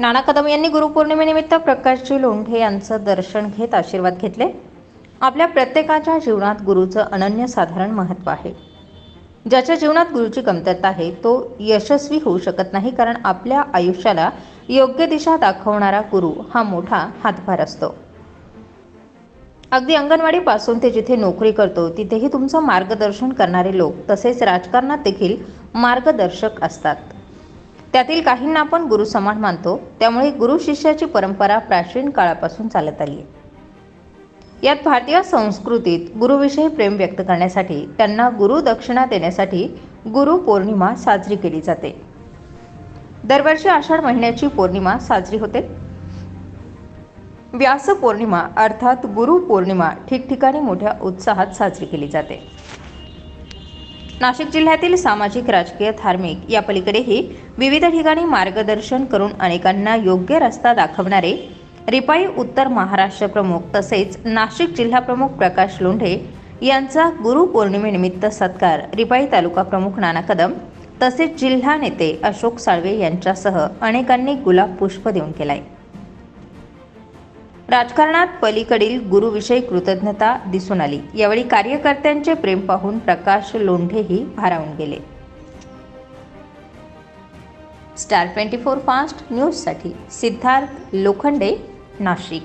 नाना कदम यांनी गुरुपौर्णिमेनिमित्त प्रकाशजी लोंढे यांचं दर्शन घेत आशीर्वाद घेतले. आपल्या प्रत्येकाच्या जीवनात गुरुचं अनन्यसाधारण महत्त्व आहे. ज्याच्या जीवनात गुरुची कमतरता आहे तो यशस्वी होऊ शकत नाही कारण आपल्या आयुष्याला योग्य दिशा दाखवणारा गुरु हा मोठा हातभार असतो. अगदी अंगणवाडीपासून ते जिथे नोकरी करतो तिथेही तुमचं मार्गदर्शन करणारे लोक तसेच राजकारणात देखील मार्गदर्शक असतात. त्यातील काहींना आपण गुरु समान मानतो त्यामुळे गुरु शिष्याची परंपरा प्राचीन काळापासून चालत आली आहे. यात भारतीय संस्कृतीत गुरुविषयी प्रेम व्यक्त करण्यासाठी त्यांना गुरु दक्षिणा देण्यासाठी गुरु पौर्णिमा साजरी केली जाते. दरवर्षी आषाढ महिन्याची पौर्णिमा साजरी होते. व्यास पौर्णिमा अर्थात गुरु पौर्णिमा ठिकठिकाणी मोठ्या उत्साहात साजरी केली जाते. नाशिक जिल्ह्यातील सामाजिक राजकीय धार्मिक या पलीकडेही विविध ठिकाणी मार्गदर्शन करून अनेकांना योग्य रस्ता दाखवणारे रिपाई उत्तर महाराष्ट्र प्रमुख तसेच नाशिक जिल्हा प्रमुख प्रकाश लोंढे यांचा गुरु पौर्णिमेनिमित्त सत्कार रिपाई तालुका प्रमुख नाना कदम तसेच जिल्हा नेते अशोक साळवे यांच्यासह अनेकांनी गुलाब पुष्प देऊन केलाय. राजकारणात पलीकडील गुरुविषयी कृतज्ञता दिसून आली. यावेळी कार्यकर्त्यांचे प्रेम पाहून प्रकाश लोंढेही भारावून गेले. स्टार ट्वेंटी फोर फास्ट न्यूजसाठी सिद्धार्थ लोखंडे नाशिक.